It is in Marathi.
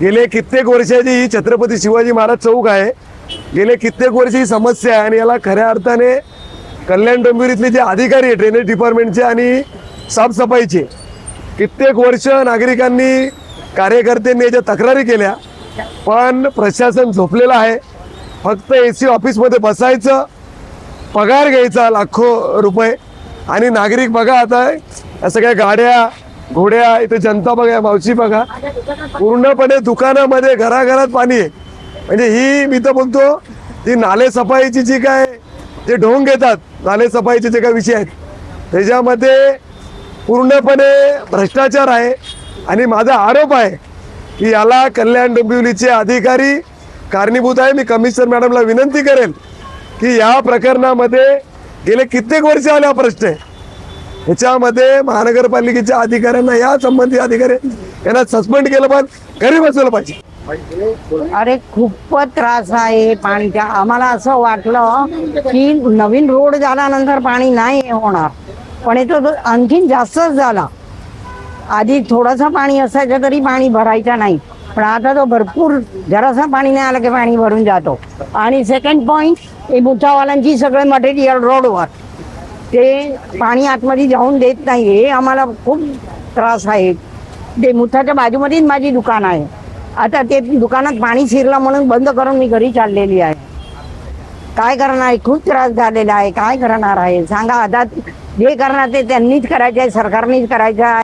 गेले कित्येक वर्षाची ही छत्रपती शिवाजी महाराज चौक आहे. गेले कित्येक वर्ष ही समस्या आहे आणि याला खऱ्या अर्थाने कल्याण डोंबिवलीतले जे अधिकारी आहे ड्रेनेज डिपार्टमेंटचे आणि साफसफाईचे कित्येक वर्ष नागरिकांनी कार्यकर्त्यांनी याच्या तक्रारी केल्या पण प्रशासन झोपलेलं आहे. फक्त ए सी ऑफिसमध्ये बसायचं पगार घ्यायचा लाखो रुपये आणि नागरिक बघा आता या सगळ्या गाड्या घोड्या इथे जनता बघा मावशी बघा. पूर्णपणे दुकानामध्ये घराघरात पाणी आहे. म्हणजे ही मी तर बोलतो ती नाले सफाईची जी काय जे ढोंग घेतात. नाले सफाईचे जे काय विषय आहेत. त्याच्यामध्ये पूर्णपणे भ्रष्टाचार आहे. आणि माझा आरोप आहे की याला कल्याण डोंबिवलीचे अधिकारी कारणीभूत आहे. मी कमिशनर मॅडमला विनंती करेल की या प्रकरणामध्ये गेले कित्येक वर्ष आले हा प्रश्न आहे. ह्याच्यामध्ये महानगरपालिकेच्या अधिकाऱ्यांना या संबंधित अधिकारी यांना सस्पेंड केलं पण घरी बसवलं पाहिजे. अरे खूपच त्रास आहे पाणीचा आम्हाला असं वाटलं की नवीन रोड झाल्यानंतर पाणी नाही होणार. पण इथं तो आणखीन जास्तच झाला. आधी थोडंसं पाणी असायचं तरी पाणी भरायचं नाही. पण आता तो भरपूर जरासं पाणी नाही आलं की पाणी भरून जातो. आणि सेकंड पॉईंट हे बुचावाल्यांची सगळे मटेरियल रोडवर ते पाणी आतमध्ये जाऊन देत नाही हे आम्हाला खूप त्रास आहे. ते मुठाच्या बाजूमध्येच माझी दुकान आहे. आता ते दुकानात पाणी शिरलं म्हणून बंद करून मी घरी चाललेली आहे. काय करणार? आहे खूप त्रास झालेला आहे. काय करणार आहे? सांगा आता. जे करणार ते त्यांनीच करायचं आहे सरकारनेच करायचं आहे.